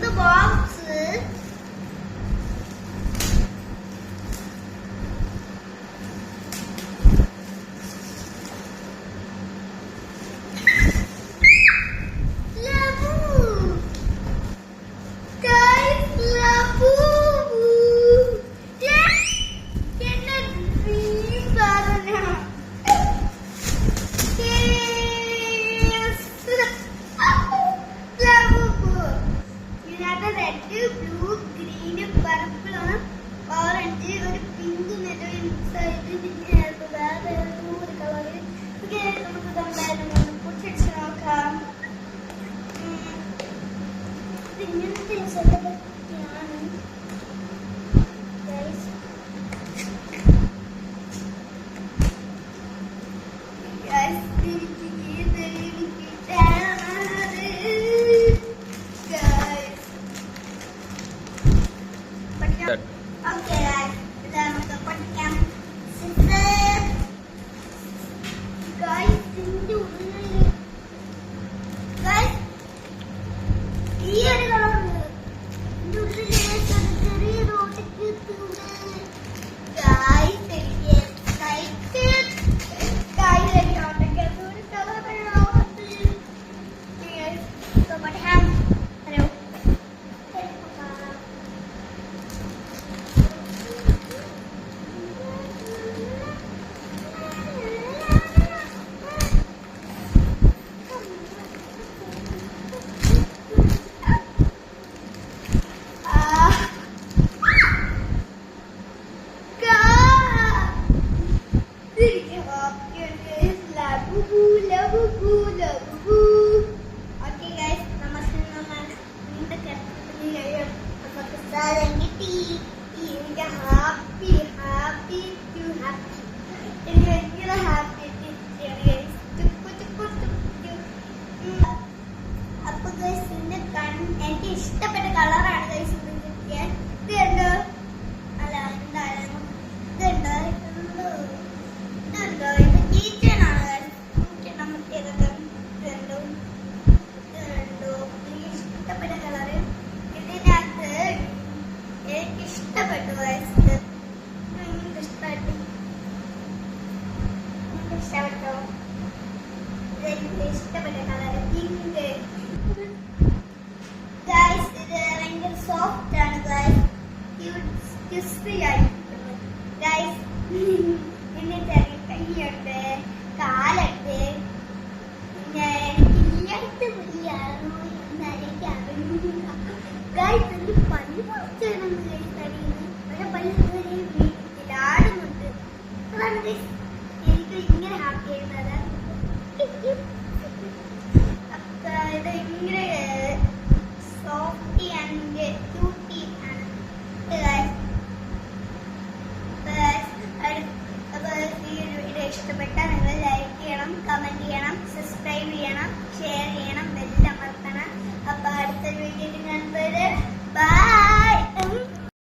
ഇത് box red blue green purple orange ഒരു pink മെറ്റോ മിക്സ് ആയിട്ട് പിന്നെ വേറെ ഒരു കളറിൽ നമുക്ക് ഇതെന്തായാലും പൊട്ടിച്ച് നോക്കാം. ഇങ്ങനത്തെ സെറ്റപ്പ് ഉള്ളിൽ Guys, ഈ ഒരു കളർ ചെറിയ ചെറിയ ഇഷ്ടപ്പെട്ട കളറാണ് ഗൈസ്. നമുക്ക് ഇഷ്ടപ്പെട്ട എനിക്ക് ഇഷ്ടപ്പെട്ടു എനിക്ക് ഇഷ്ടപ്പെട്ടു. ഇഷ്ടപ്പെട്ട. കളർ പിങ്ക് ഗൈസ് ഇത് ഭയങ്കര സോഫ്റ്റ് ആണ് ഗൈസ് ക്രിസ്പി ആയിരിക്കുന്നു ഗൈസ് ചെറിയ കൈയുണ്ട് കാലുണ്ട് എനിക്ക് ഇല്ലാത്ത പുള്ളിയാണോ എന്നെനിക്ക് അറിയില്ല ഗൈസ് എനിക്ക് പല്ല് എനിക്ക് ഇങ്ങനെ ഹാപ്പി ആയിരുന്നത്